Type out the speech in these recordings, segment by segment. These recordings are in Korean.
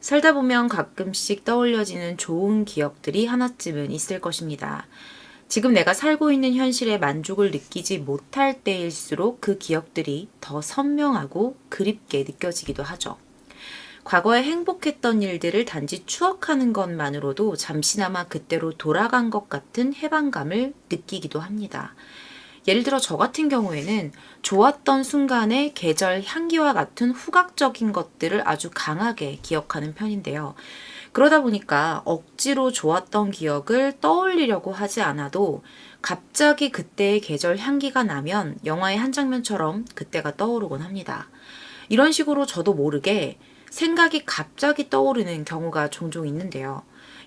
살다 보면 가끔씩 떠올려지는 좋은 기억들이 하나쯤은 있을 것입니다. 지금 내가 살고 있는 현실에 만족을 느끼지 못할 때일수록 그 기억들이 더 선명하고 그립게 느껴지기도 하죠. 과거에 행복했던 일들을 단지 추억하는 것만으로도 잠시나마 그때로 돌아간 것 같은 해방감을 느끼기도 합니다. 예를 들어 저 같은 경우에는 좋았던 순간의 계절 향기와 같은 후각적인 것들을 아주 강하게 기억하는 편인데요. 그러다 보니까 억지로 좋았던 기억을 떠올리려고 하지 않아도 갑자기 그때의 계절 향기가 나면 영화의 한 장면처럼 그때가 떠오르곤 합니다. 이런 식으로 저도 모르게 생각이 갑자기 떠오르는 경우가 종종 있는데요.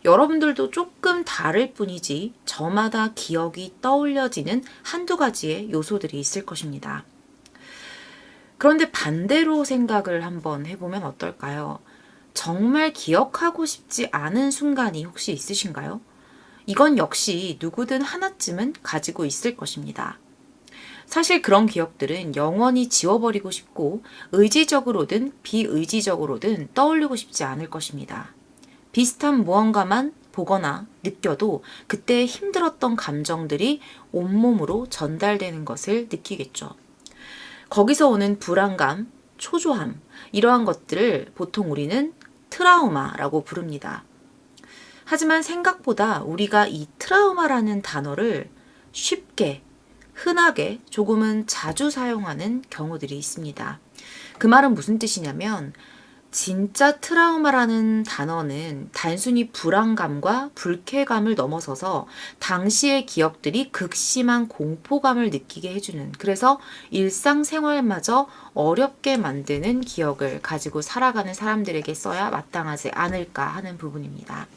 여러분들도 조금 다를 뿐이지 저마다 기억이 떠올려지는 한두 가지의 요소들이 있을 것입니다. 그런데 반대로 생각을 한번 해보면 어떨까요? 정말 기억하고 싶지 않은 순간이 혹시 있으신가요? 이건 역시 누구든 하나쯤은 가지고 있을 것입니다. 사실 그런 기억들은 영원히 지워버리고 싶고 의지적으로든 비의지적으로든 떠올리고 싶지 않을 것입니다. 비슷한 무언가만 보거나 느껴도 그때 힘들었던 감정들이 온몸으로 전달되는 것을 느끼겠죠. 거기서 오는 불안감, 초조함, 이러한 것들을 보통 우리는 트라우마라고 부릅니다. 하지만 생각보다 우리가 이 트라우마라는 단어를 쉽게, 흔하게, 조금은 자주 사용하는 경우들이 있습니다. 그 말은 무슨 뜻이냐면, 진짜 트라우마라는 단어는 단순히 불안감과 불쾌감을 넘어서서 당시의 기억들이 극심한 공포감을 느끼게 해주는 그래서 일상생활마저 어렵게 만드는 기억을 가지고 살아가는 사람들에게 써야 마땅하지 않을까 하는 부분입니다.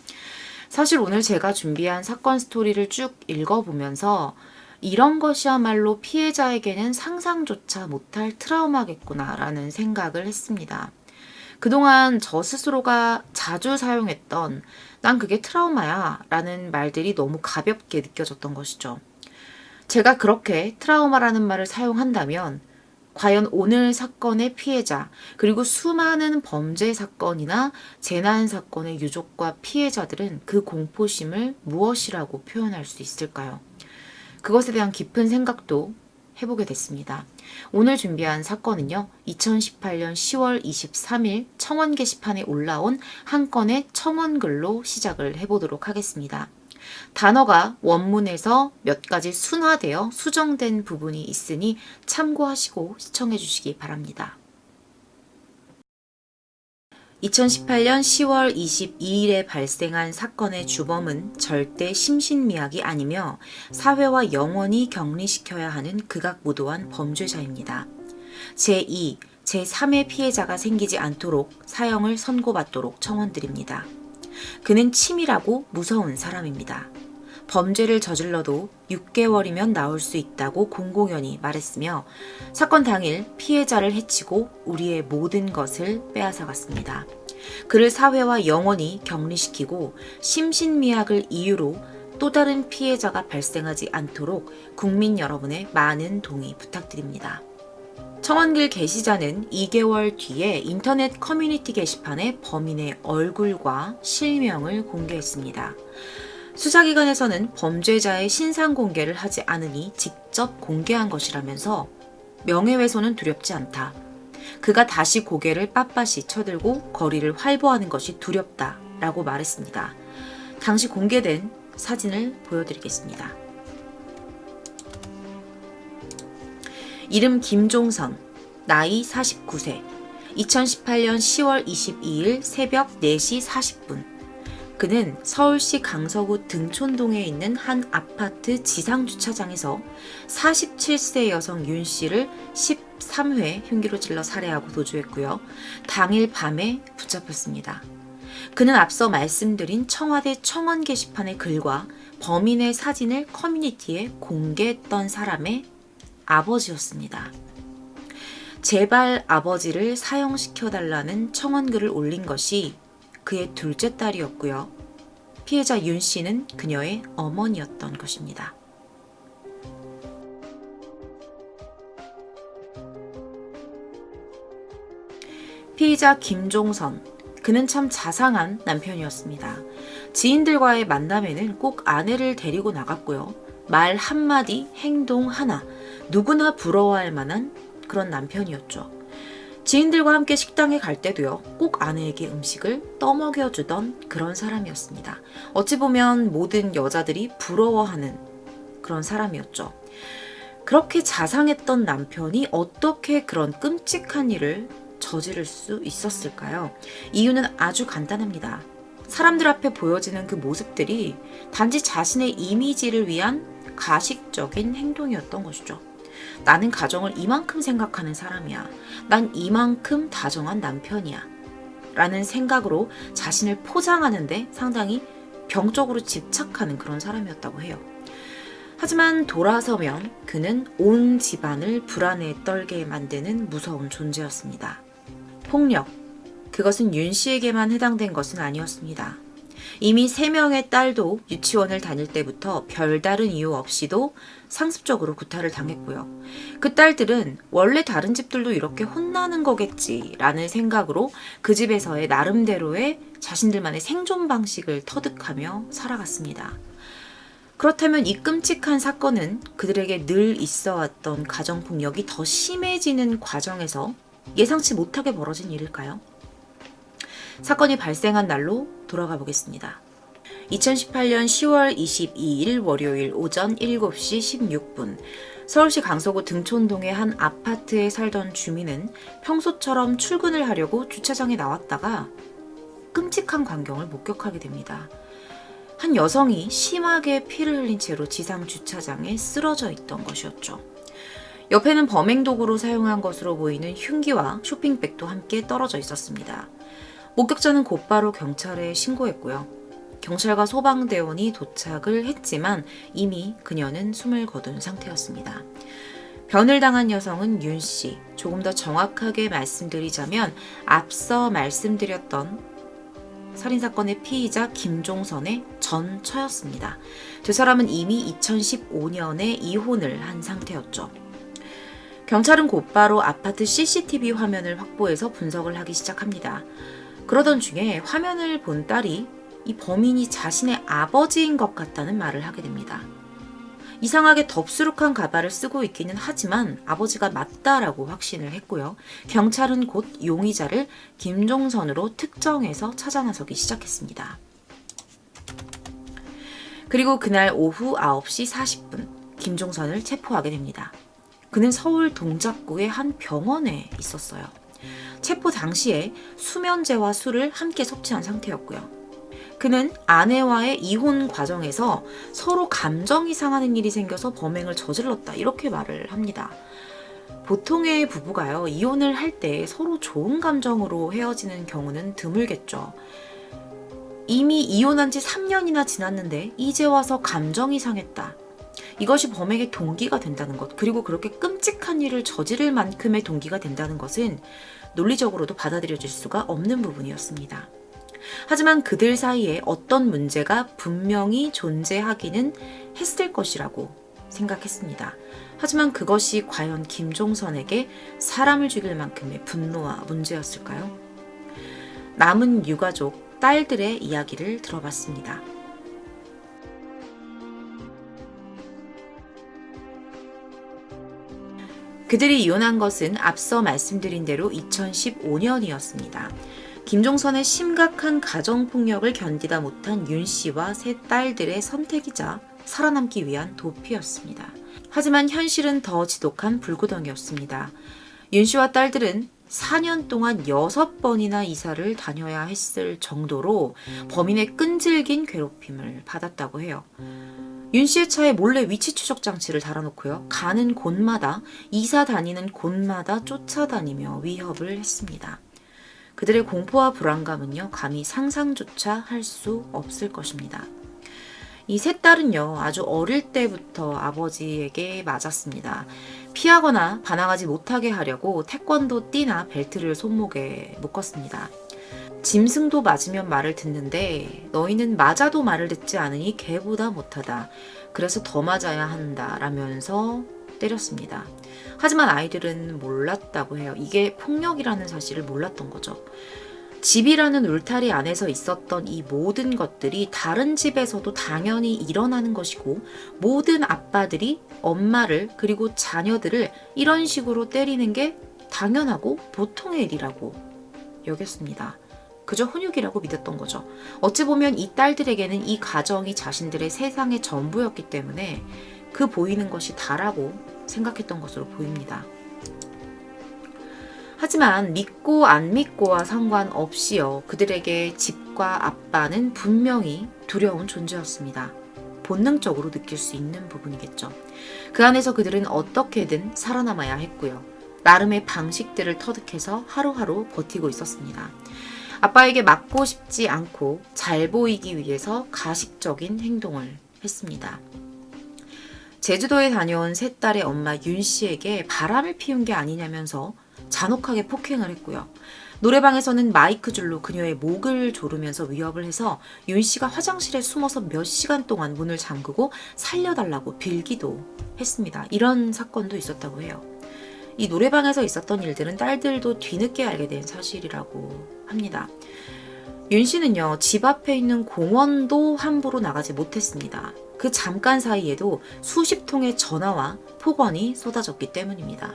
사실 오늘 제가 준비한 사건 스토리를 쭉 읽어보면서 이런 것이야말로 피해자에게는 상상조차 못할 트라우마겠구나라는 생각을 했습니다. 그동안 저 스스로가 자주 사용했던 난 그게 트라우마야 라는 말들이 너무 가볍게 느껴졌던 것이죠. 제가 그렇게 트라우마라는 말을 사용한다면 과연 오늘 사건의 피해자, 그리고 수많은 범죄 사건이나 재난 사건의 유족과 피해자들은 그 공포심을 무엇이라고 표현할 수 있을까요? 그것에 대한 깊은 생각도 해보게 됐습니다. 오늘 준비한 사건은요, 2018년 10월 23일 청원 게시판에 올라온 한 건의 청원글로 시작을 해보도록 하겠습니다. 단어가 원문에서 몇 가지 순화되어 수정된 부분이 있으니 참고하시고 시청해 주시기 바랍니다. 2018년 10월 22일에 발생한 사건의 주범은 절대 심신미약이 아니며 사회와 영원히 격리시켜야 하는 극악무도한 범죄자입니다. 제2, 제3의 피해자가 생기지 않도록 사형을 선고받도록 청원드립니다. 그는 치밀하고 무서운 사람입니다. 범죄를 저질러도 6개월이면 나올 수 있다고 공공연히 말했으며 사건 당일 피해자를 해치고 우리의 모든 것을 빼앗아갔습니다. 그를 사회와 영원히 격리시키고 심신미약을 이유로 또 다른 피해자가 발생하지 않도록 국민 여러분의 많은 동의 부탁드립니다. 청원길 게시자는 2개월 뒤에 인터넷 커뮤니티 게시판에 범인의 얼굴과 실명을 공개했습니다. 수사기관에서는 범죄자의 신상 공개를 하지 않으니 직접 공개한 것이라면서 명예훼손은 두렵지 않다. 그가 다시 고개를 빳빳이 쳐들고 거리를 활보하는 것이 두렵다. 라고 말했습니다. 당시 공개된 사진을 보여드리겠습니다. 이름 김종선, 나이 49세, 2018년 10월 22일 새벽 4시 40분. 그는 서울시 강서구 등촌동에 있는 한 아파트 지상 주차장에서 47세 여성 윤 씨를 13회 흉기로 찔러 살해하고 도주했고요. 당일 밤에 붙잡혔습니다. 그는 앞서 말씀드린 청와대 청원 게시판의 글과 범인의 사진을 커뮤니티에 공개했던 사람의 아버지였습니다. 제발 아버지를 사형시켜달라는 청원글을 올린 것이 그의 둘째 딸이었고요. 피해자 윤 씨는 그녀의 어머니였던 것입니다. 피의자 김종선, 그는 참 자상한 남편이었습니다. 지인들과의 만남에는 꼭 아내를 데리고 나갔고요. 말 한마디, 행동 하나, 누구나 부러워할 만한 그런 남편이었죠. 지인들과 함께 식당에 갈 때도요, 꼭 아내에게 음식을 떠먹여주던 그런 사람이었습니다. 어찌 보면 모든 여자들이 부러워하는 그런 사람이었죠. 그렇게 자상했던 남편이 어떻게 그런 끔찍한 일을 저지를 수 있었을까요? 이유는 아주 간단합니다. 사람들 앞에 보여지는 그 모습들이 단지 자신의 이미지를 위한 가식적인 행동이었던 것이죠. 나는 가정을 이만큼 생각하는 사람이야. 난 이만큼 다정한 남편이야. 라는 생각으로 자신을 포장하는데 상당히 병적으로 집착하는 그런 사람이었다고 해요. 하지만 돌아서면 그는 온 집안을 불안에 떨게 만드는 무서운 존재였습니다. 폭력. 그것은 윤 씨에게만 해당된 것은 아니었습니다. 이미 세 명의 딸도 유치원을 다닐 때부터 별다른 이유 없이도 상습적으로 구타를 당했고요. 그 딸들은 원래 다른 집들도 이렇게 혼나는 거겠지라는 생각으로 그 집에서의 나름대로의 자신들만의 생존 방식을 터득하며 살아갔습니다. 그렇다면 이 끔찍한 사건은 그들에게 늘 있어 왔던 가정폭력이 더 심해지는 과정에서 예상치 못하게 벌어진 일일까요? 사건이 발생한 날로 돌아가 보겠습니다. 2018년 10월 22일 월요일 오전 7시 16분 서울시 강서구 등촌동의 한 아파트에 살던 주민은 평소처럼 출근을 하려고 주차장에 나왔다가 끔찍한 광경을 목격하게 됩니다. 한 여성이 심하게 피를 흘린 채로 지상 주차장에 쓰러져 있던 것이었죠. 옆에는 범행 도구로 사용한 것으로 보이는 흉기와 쇼핑백도 함께 떨어져 있었습니다. 목격자는 곧바로 경찰에 신고했고요. 경찰과 소방대원이 도착을 했지만 이미 그녀는 숨을 거둔 상태였습니다. 변을 당한 여성은 윤 씨. 조금 더 정확하게 말씀드리자면 앞서 말씀드렸던 살인사건의 피의자 김종선의 전 처였습니다. 두 사람은 이미 2015년에 이혼을 한 상태였죠. 경찰은 곧바로 아파트 CCTV 화면을 확보해서 분석을 하기 시작합니다. 그러던 중에 화면을 본 딸이 이 범인이 자신의 아버지인 것 같다는 말을 하게 됩니다. 이상하게 덥수룩한 가발을 쓰고 있기는 하지만 아버지가 맞다라고 확신을 했고요. 경찰은 곧 용의자를 김종선으로 특정해서 찾아 나서기 시작했습니다. 그리고 그날 오후 9시 40분 김종선을 체포하게 됩니다. 그는 서울 동작구의 한 병원에 있었어요. 체포 당시에 수면제와 술을 함께 섭취한 상태였고요. 그는 아내와의 이혼 과정에서 서로 감정이 상하는 일이 생겨서 범행을 저질렀다. 이렇게 말을 합니다. 보통의 부부가요, 이혼을 할 때 서로 좋은 감정으로 헤어지는 경우는 드물겠죠. 이미 이혼한 지 3년이나 지났는데 이제 와서 감정이 상했다. 이것이 범행의 동기가 된다는 것, 그리고 그렇게 끔찍한 일을 저지를 만큼의 동기가 된다는 것은 논리적으로도 받아들여질 수가 없는 부분이었습니다. 하지만 그들 사이에 어떤 문제가 분명히 존재하기는 했을 것이라고 생각했습니다. 하지만 그것이 과연 김종선에게 사람을 죽일 만큼의 분노와 문제였을까요? 남은 유가족, 딸들의 이야기를 들어봤습니다. 그들이 이혼한 것은 앞서 말씀드린 대로 2015년이었습니다. 김종선의 심각한 가정폭력을 견디다 못한 윤 씨와 세 딸들의 선택이자 살아남기 위한 도피였습니다. 하지만 현실은 더 지독한 불구덩이였습니다. 윤 씨와 딸들은 4년 동안 6번이나 이사를 다녀야 했을 정도로 범인의 끈질긴 괴롭힘을 받았다고 해요. 윤 씨의 차에 몰래 위치 추적 장치를 달아놓고요. 가는 곳마다 이사 다니는 곳마다 쫓아다니며 위협을 했습니다. 그들의 공포와 불안감은요, 감히 상상조차 할 수 없을 것입니다. 이세 딸은요, 아주 어릴 때부터 아버지에게 맞았습니다. 피하거나 반항하지 못하게 하려고 태권도 띠나 벨트를 손목에 묶었습니다. 짐승도 맞으면 말을 듣는데 너희는 맞아도 말을 듣지 않으니 개보다 못하다. 그래서 더 맞아야 한다. 라면서 때렸습니다. 하지만 아이들은 몰랐다고 해요. 이게 폭력이라는 사실을 몰랐던 거죠. 집이라는 울타리 안에서 있었던 이 모든 것들이 다른 집에서도 당연히 일어나는 것이고 모든 아빠들이 엄마를 그리고 자녀들을 이런 식으로 때리는 게 당연하고 보통의 일이라고 여겼습니다. 그저 훈육이라고 믿었던 거죠. 어찌 보면 이 딸들에게는 이 가정이 자신들의 세상의 전부였기 때문에 그 보이는 것이 다라고 생각했던 것으로 보입니다. 하지만 믿고 안 믿고와 상관없이요. 그들에게 집과 아빠는 분명히 두려운 존재였습니다. 본능적으로 느낄 수 있는 부분이겠죠. 그 안에서 그들은 어떻게든 살아남아야 했고요. 나름의 방식들을 터득해서 하루하루 버티고 있었습니다. 아빠에게 맞고 싶지 않고 잘 보이기 위해서 가식적인 행동을 했습니다. 제주도에 다녀온 세 딸의 엄마 윤 씨에게 바람을 피운 게 아니냐면서 잔혹하게 폭행을 했고요. 노래방에서는 마이크 줄로 그녀의 목을 조르면서 위협을 해서 윤 씨가 화장실에 숨어서 몇 시간 동안 문을 잠그고 살려달라고 빌기도 했습니다. 이런 사건도 있었다고 해요. 이 노래방에서 있었던 일들은 딸들도 뒤늦게 알게 된 사실이라고 합니다. 윤 씨는요, 집 앞에 있는 공원도 함부로 나가지 못했습니다. 그 잠깐 사이에도 수십 통의 전화와 폭언이 쏟아졌기 때문입니다.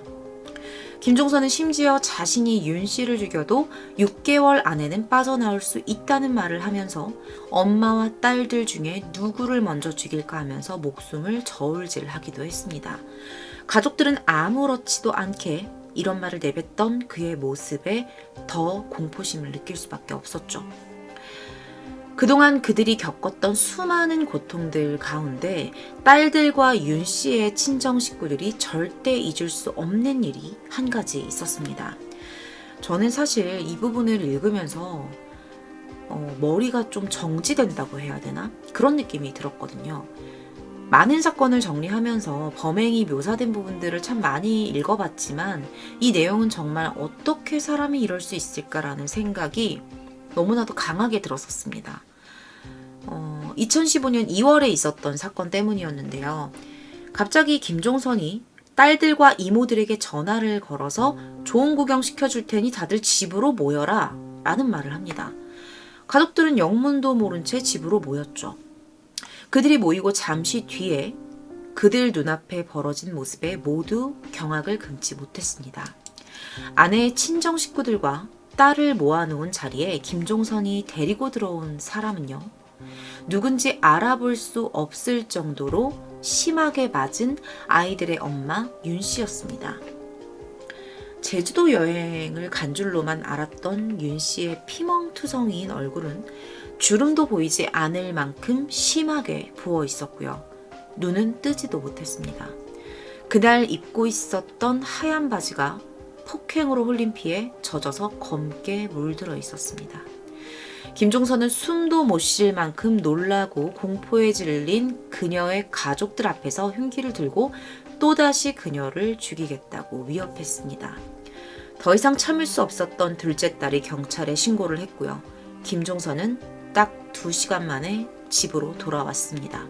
김종선은 심지어 자신이 윤 씨를 죽여도 6개월 안에는 빠져나올 수 있다는 말을 하면서 엄마와 딸들 중에 누구를 먼저 죽일까 하면서 목숨을 저울질하기도 했습니다. 가족들은 아무렇지도 않게 이런 말을 내뱉던 그의 모습에 더 공포심을 느낄 수밖에 없었죠. 그동안 그들이 겪었던 수많은 고통들 가운데 딸들과 윤 씨의 친정 식구들이 절대 잊을 수 없는 일이 한 가지 있었습니다. 저는 사실 이 부분을 읽으면서 어, 머리가 좀 정지된다고 해야 되나? 그런 느낌이 들었거든요. 많은 사건을 정리하면서 범행이 묘사된 부분들을 참 많이 읽어봤지만 이 내용은 정말 어떻게 사람이 이럴 수 있을까라는 생각이 너무나도 강하게 들었었습니다. 어, 2015년 2월에 있었던 사건 때문이었는데요. 갑자기 김종선이 딸들과 이모들에게 전화를 걸어서 좋은 구경 시켜줄 테니 다들 집으로 모여라 라는 말을 합니다. 가족들은 영문도 모른 채 집으로 모였죠. 그들이 모이고 잠시 뒤에 그들 눈앞에 벌어진 모습에 모두 경악을 금치 못했습니다. 아내의 친정 식구들과 딸을 모아놓은 자리에 김종선이 데리고 들어온 사람은요. 누군지 알아볼 수 없을 정도로 심하게 맞은 아이들의 엄마 윤 씨였습니다. 제주도 여행을 간 줄로만 알았던 윤 씨의 피멍투성이인 얼굴은 주름도 보이지 않을 만큼 심하게 부어 있었고요. 눈은 뜨지도 못했습니다. 그날 입고 있었던 하얀 바지가 폭행으로 흘린 피에 젖어서 검게 물들어 있었습니다. 김종선은 숨도 못 쉴 만큼 놀라고 공포에 질린 그녀의 가족들 앞에서 흉기를 들고 또다시 그녀를 죽이겠다고 위협했습니다. 더 이상 참을 수 없었던 둘째 딸이 경찰에 신고를 했고요. 김종선은 딱 2시간 만에 집으로 돌아왔습니다.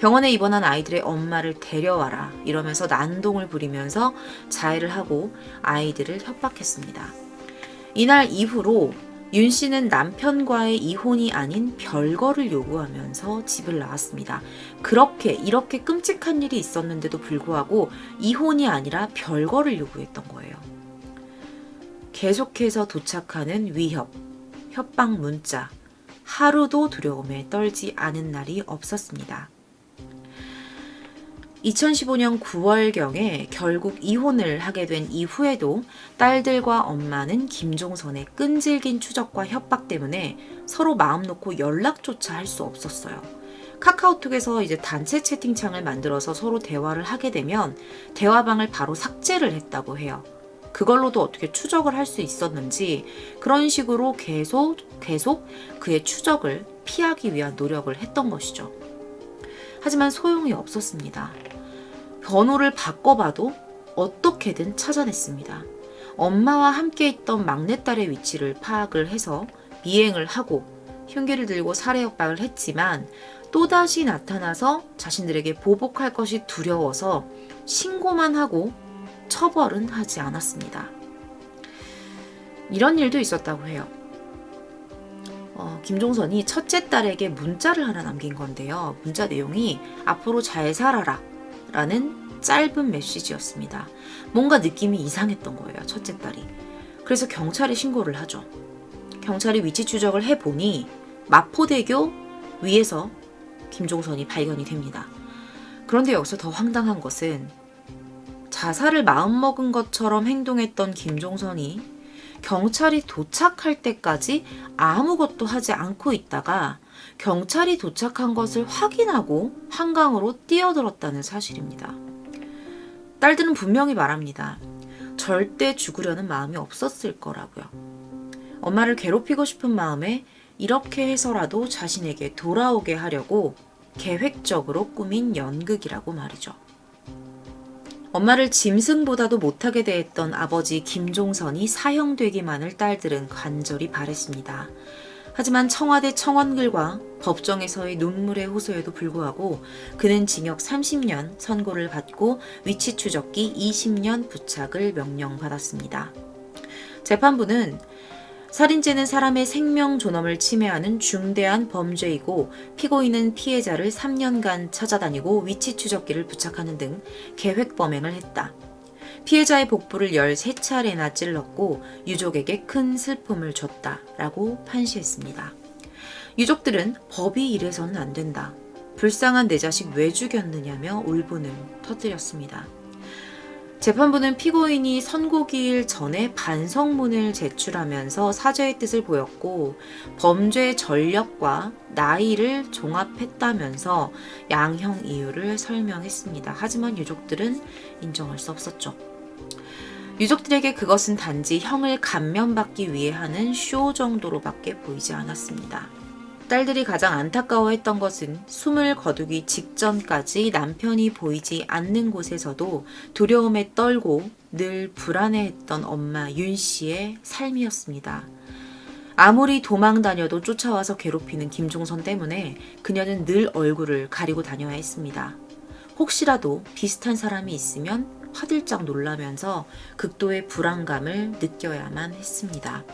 병원에 입원한 아이들의 엄마를 데려와라 이러면서 난동을 부리면서 자해를 하고 아이들을 협박했습니다. 이날 이후로 윤 씨는 남편과의 이혼이 아닌 별거를 요구하면서 집을 나왔습니다. 그렇게 이렇게 끔찍한 일이 있었는데도 불구하고 이혼이 아니라 별거를 요구했던 거예요. 계속해서 도착하는 위협, 협박 문자, 하루도 두려움에 떨지 않은 날이 없었습니다. 2015년 9월경에 결국 이혼을 하게 된 이후에도 딸들과 엄마는 김종선의 끈질긴 추적과 협박 때문에 서로 마음 놓고 연락조차 할 수 없었어요. 카카오톡에서 이제 단체 채팅창을 만들어서 서로 대화를 하게 되면 대화방을 바로 삭제를 했다고 해요. 그걸로도 어떻게 추적을 할 수 있었는지 그런 식으로 계속 계속 그의 추적을 피하기 위한 노력을 했던 것이죠. 하지만 소용이 없었습니다. 번호를 바꿔봐도 어떻게든 찾아냈습니다. 엄마와 함께 있던 막내딸의 위치를 파악을 해서 미행을 하고 흉기를 들고 살해 협박을 했지만 또다시 나타나서 자신들에게 보복할 것이 두려워서 신고만 하고 처벌은 하지 않았습니다. 이런 일도 있었다고 해요. 어, 김종선이 첫째 딸에게 문자를 하나 남긴 건데요. 문자 내용이 앞으로 잘 살아라 라는 짧은 메시지였습니다. 뭔가 느낌이 이상했던 거예요. 첫째 딸이. 그래서 경찰에 신고를 하죠. 경찰이 위치 추적을 해보니 마포대교 위에서 김종선이 발견이 됩니다. 그런데 여기서 더 황당한 것은 자살을 마음먹은 것처럼 행동했던 김종선이 경찰이 도착할 때까지 아무것도 하지 않고 있다가 경찰이 도착한 것을 확인하고 한강으로 뛰어들었다는 사실입니다. 딸들은 분명히 말합니다. 절대 죽으려는 마음이 없었을 거라고요. 엄마를 괴롭히고 싶은 마음에 이렇게 해서라도 자신에게 돌아오게 하려고 계획적으로 꾸민 연극이라고 말이죠. 엄마를 짐승보다도 못하게 대했던 아버지 김종선이 사형되기만을 딸들은 간절히 바랬습니다. 하지만 청와대 청원글과 법정에서의 눈물의 호소에도 불구하고 그는 징역 30년 선고를 받고 위치 추적기 20년 부착을 명령받았습니다. 재판부는 살인죄는 사람의 생명 존엄을 침해하는 중대한 범죄이고 피고인은 피해자를 3년간 찾아다니고 위치 추적기를 부착하는 등 계획 범행을 했다. 피해자의 복부를 13차례나 찔렀고 유족에게 큰 슬픔을 줬다라고 판시했습니다. 유족들은 법이 이래서는 안 된다. 불쌍한 내 자식 왜 죽였느냐며 울분을 터뜨렸습니다. 재판부는 피고인이 선고기일 전에 반성문을 제출하면서 사죄의 뜻을 보였고 범죄 전력과 나이를 종합했다면서 양형 이유를 설명했습니다. 하지만 유족들은 인정할 수 없었죠. 유족들에게 그것은 단지 형을 감면받기 위해 하는 쇼 정도로밖에 보이지 않았습니다. 딸들이 가장 안타까워했던 것은 숨을 거두기 직전까지 남편이 보이지 않는 곳에서도 두려움에 떨고 늘 불안해했던 엄마 윤 씨의 삶이었습니다. 아무리 도망 다녀도 쫓아와서 괴롭히는 김종선 때문에 그녀는 늘 얼굴을 가리고 다녀야 했습니다. 혹시라도 비슷한 사람이 있으면 화들짝 놀라면서 극도의 불안감을 느껴야만 했습니다.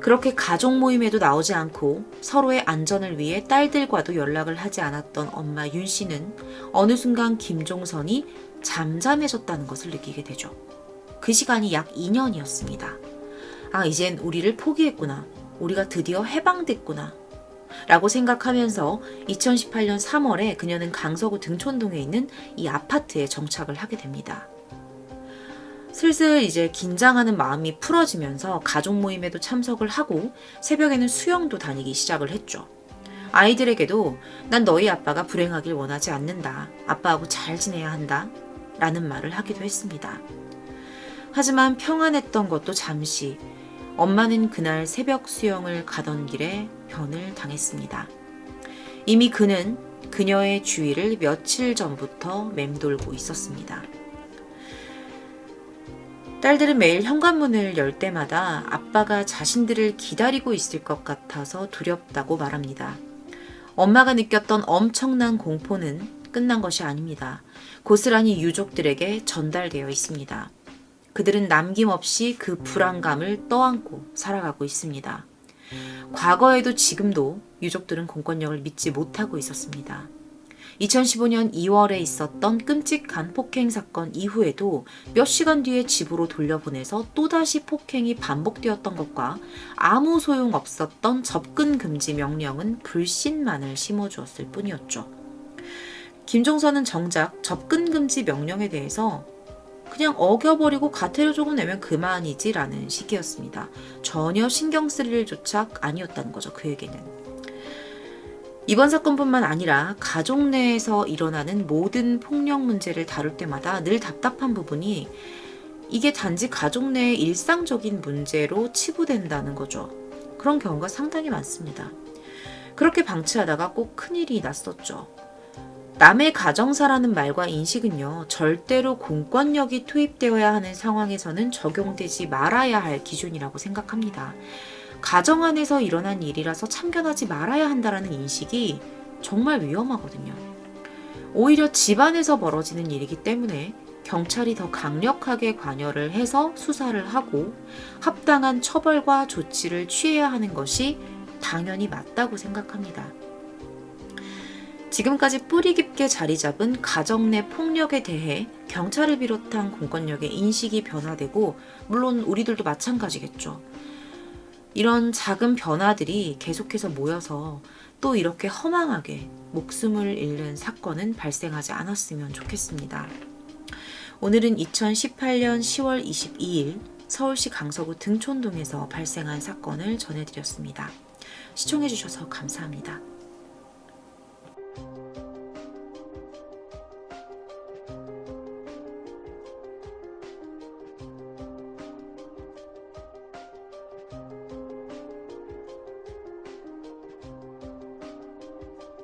그렇게 가족 모임에도 나오지 않고 서로의 안전을 위해 딸들과도 연락을 하지 않았던 엄마 윤 씨는 어느 순간 김종선이 잠잠해졌다는 것을 느끼게 되죠. 그 시간이 약 2년이었습니다. 아, 이젠 우리를 포기했구나. 우리가 드디어 해방됐구나. 라고 생각하면서 2018년 3월에 그녀는 강서구 등촌동에 있는 이 아파트에 정착을 하게 됩니다. 슬슬 이제 긴장하는 마음이 풀어지면서 가족 모임에도 참석을 하고 새벽에는 수영도 다니기 시작을 했죠. 아이들에게도 난 너희 아빠가 불행하길 원하지 않는다. 아빠하고 잘 지내야 한다. 라는 말을 하기도 했습니다. 하지만 평안했던 것도 잠시 엄마는 그날 새벽 수영을 가던 길에 변을 당했습니다. 이미 그는 그녀의 주위를 며칠 전부터 맴돌고 있었습니다. 딸들은 매일 현관문을 열 때마다 아빠가 자신들을 기다리고 있을 것 같아서 두렵다고 말합니다. 엄마가 느꼈던 엄청난 공포는 끝난 것이 아닙니다. 고스란히 유족들에게 전달되어 있습니다. 그들은 남김없이 그 불안감을 떠안고 살아가고 있습니다. 과거에도 지금도 유족들은 공권력을 믿지 못하고 있었습니다. 2015년 2월에 있었던 끔찍한 폭행 사건 이후에도 몇 시간 뒤에 집으로 돌려보내서 또다시 폭행이 반복되었던 것과 아무 소용 없었던 접근 금지 명령은 불신만을 심어주었을 뿐이었죠. 김종선은 정작 접근 금지 명령에 대해서 그냥 어겨버리고 가태료 조금 내면 그만이지 라는 식이었습니다. 전혀 신경 쓸 일조차 아니었다는 거죠, 그에게는. 이번 사건뿐만 아니라 가족 내에서 일어나는 모든 폭력 문제를 다룰 때마다 늘 답답한 부분이 이게 단지 가족 내의 일상적인 문제로 치부된다는 거죠. 그런 경우가 상당히 많습니다. 그렇게 방치하다가 꼭 큰일이 났었죠. 남의 가정사라는 말과 인식은요, 절대로 공권력이 투입되어야 하는 상황에서는 적용되지 말아야 할 기준이라고 생각합니다. 가정 안에서 일어난 일이라서 참견하지 말아야 한다라는 인식이 정말 위험하거든요. 오히려 집안에서 벌어지는 일이기 때문에 경찰이 더 강력하게 관여를 해서 수사를 하고 합당한 처벌과 조치를 취해야 하는 것이 당연히 맞다고 생각합니다. 지금까지 뿌리 깊게 자리 잡은 가정 내 폭력에 대해 경찰을 비롯한 공권력의 인식이 변화되고, 물론 우리들도 마찬가지겠죠. 이런 작은 변화들이 계속해서 모여서 또 이렇게 허망하게 목숨을 잃는 사건은 발생하지 않았으면 좋겠습니다. 오늘은 2018년 10월 22일 서울시 강서구 등촌동에서 발생한 사건을 전해드렸습니다. 시청해주셔서 감사합니다.